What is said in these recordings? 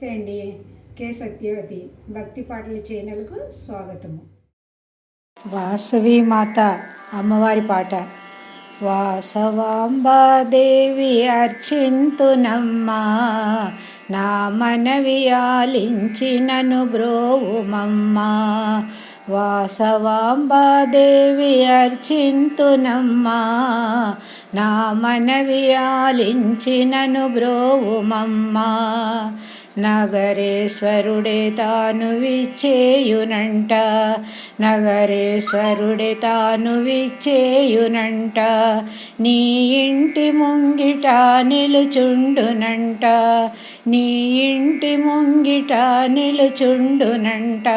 నమస్తే అండి కే సత్యవతి భక్తి పాటల ఛానల్కు స్వాగతము. వాసవి మాత అమ్మవారి పాట. వాసవాంబాదేవి అర్చింతునమ్మా నా మనవి ఆలించినను బ్రోవుమమ్మా. వాసవాంబాదేవి అర్చింతునమ్మా నా మనవి ఆలించినను బ్రోవుమమ్మా. నగరేశ్వరుడే తాను విచ్చేయునంట. నగరేశ్వరుడే తాను విచ్చేయునంట. నీ ఇంటి ముంగిట నిలుచుండునంట. నీ ఇంటి ముంగిట నిలుచుండునంట.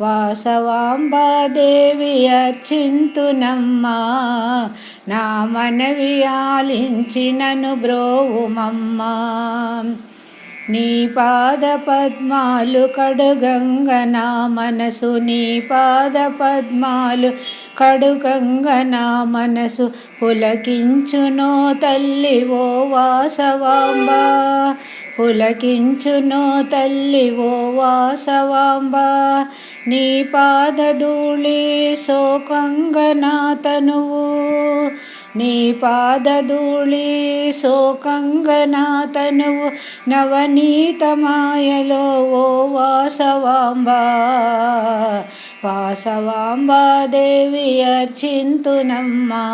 వాసవాంబాదేవి అర్చింతునమ్మా. నా మనవి ఆలించినను బ్రోవుమమ్మా. నీ పాద పద్మాలు కడుగంగ నా మనసు. నీ పాద పద్మాలు కడుగంగ నా మనసు. పులకించునో తల్లి ఓ వాసవాంబ. పులకించునో తల్లి ఓ వాసవాంబ. నీ పాదధూళి శోకంగ నా తనువు. నీ పాదధూళి శోకంగనాతనువు నవనీతమాయలో ఓ వాసవాంబా. వాసవాంబాదేవి అర్చింతునమ్మా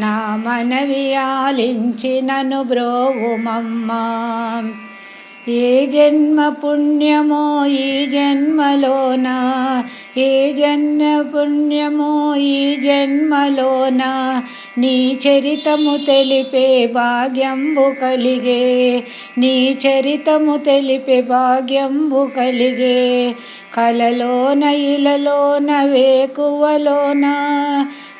నా మనవి ఆలించినను బ్రోవుమమ్మా. ఏ జన్మ పుణ్యమో ఈ జన్మలోన ఏ జన్మ పుణ్యమో ఈ జన్మలోన నీ చరితము తెలిపే భాగ్యంబు కలిగే నీ చరితము తెలిపే భాగ్యంబు కలిగే కలలోన ఇలలోన వేకువలోన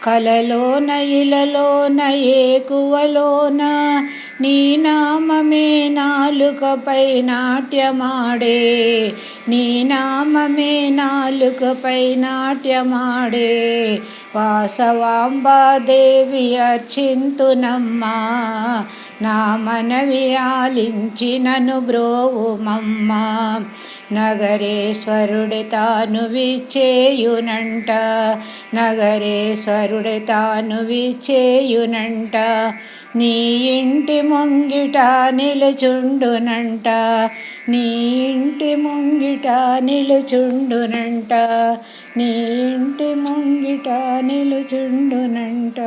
కలలోన ఇలలోన ఏకువలోన నీ నామమే నాలుకపై నాట్యమాడే. నీ నామమే నాలుకపై నాట్యమాడే. వాసవాంబాదేవి అర్చింతునమ్మా నా మనవి ఆలించినను బ్రోవుమమ్మా. నగరేశ్వరుడి తాను విచేయునంట నగరేశ్వరుడి తాను విచేయునంట నీ ఇంటి ముంగిట నిలుచుండునంట నీ ఇంటి ముంగిట నిలుచుండునంట. నీ ఇంటి ముంగిట నిలుచుండునంట.